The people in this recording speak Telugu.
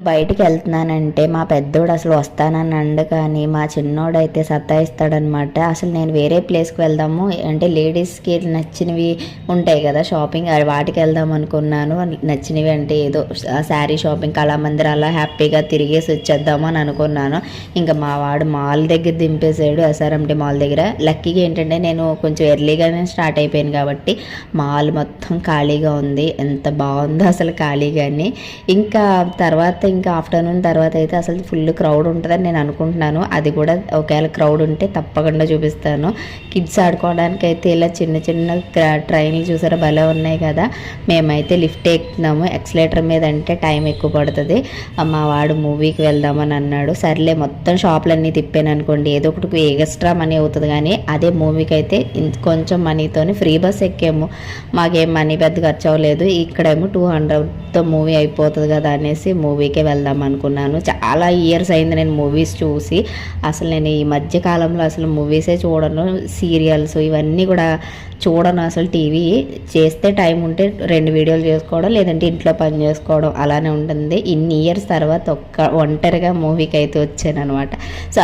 బయటికి వెళ్తున్నానంటే మా పెద్దోడు అసలు వస్తానని అండు కానీ మా చిన్నోడు అయితే సత్తాయిస్తాడనమాట అసలు నేను వేరే ప్లేస్కి వెళ్దాము అంటే లేడీస్కి నచ్చినవి ఉంటాయి కదా షాపింగ్ వాటికి వెళ్దాం అనుకున్నాను. నచ్చినవి అంటే ఏదో శారీ షాపింగ్ కళామందిర్ అలా హ్యాపీగా తిరిగేసి వచ్చేద్దాము అని అనుకున్నాను. ఇంకా మా వాడు మాల్ దగ్గర దింపేశాడు ఎస్ఆర్ఎంటీ మాల్ దగ్గర. లక్కీగా ఏంటంటే నేను కొంచెం ఎర్లీగానే స్టార్ట్ అయిపోయాను కాబట్టి మాల్ మొత్తం ఖాళీగా ఉంది. ఎంత బాగుందో అసలు ఖాళీగాని. ఇంకా తర్వాత ఇంకా ఆఫ్టర్నూన్ తర్వాత అయితే అసలు ఫుల్ క్రౌడ్ ఉంటుందని నేను అనుకుంటున్నాను. అది కూడా ఒకవేళ క్రౌడ్ ఉంటే తప్పకుండా చూపిస్తాను. కిడ్స్ ఆడుకోవడానికి అయితే ఇలా చిన్న చిన్న ట్రైన్లు చూసారా? భలే ఉన్నాయి కదా. మేమైతే లిఫ్ట్ ఎక్కుతున్నాము. ఎక్సలేటర్ మీద అంటే టైం ఎక్కువ పడుతుంది. మా వాడు మూవీకి వెళ్దామని అన్నాడు. సర్లే మొత్తం షాపులన్నీ తిప్పాను అనుకోండి. ఏదో ఒకటి ఎక్స్ట్రా మనీ అవుతుంది కానీ అదే మూవీకి అయితే కొంచెం మనీతోని ఫ్రీ బస్ ఎక్కాము. మాకేం మనీ పెద్ద ఖర్చు అవ్వలేదు. ఇక్కడేమో టూ హండ్రెడ్ మొత్తం మూవీ అయిపోతుంది కదా అనేసి మూవీకే వెళ్దాం అనుకున్నాను. చాలా ఇయర్స్ అయింది నేను మూవీస్ చూసి. అసలు నేను ఈ మధ్య కాలంలో అసలు మూవీసే చూడను. సీరియల్స్ ఇవన్నీ కూడా చూడను అసలు టీవీ చేస్తే టైం ఉంటే రెండు వీడియోలు చేసుకోవడం లేదంటే ఇంట్లో పని చేసుకోవడం అలానే ఉంటుంది. ఇన్ని ఇయర్స్ తర్వాత ఒక్క ఒంటరిగా మూవీకి అయితే వచ్చాను అనమాట సో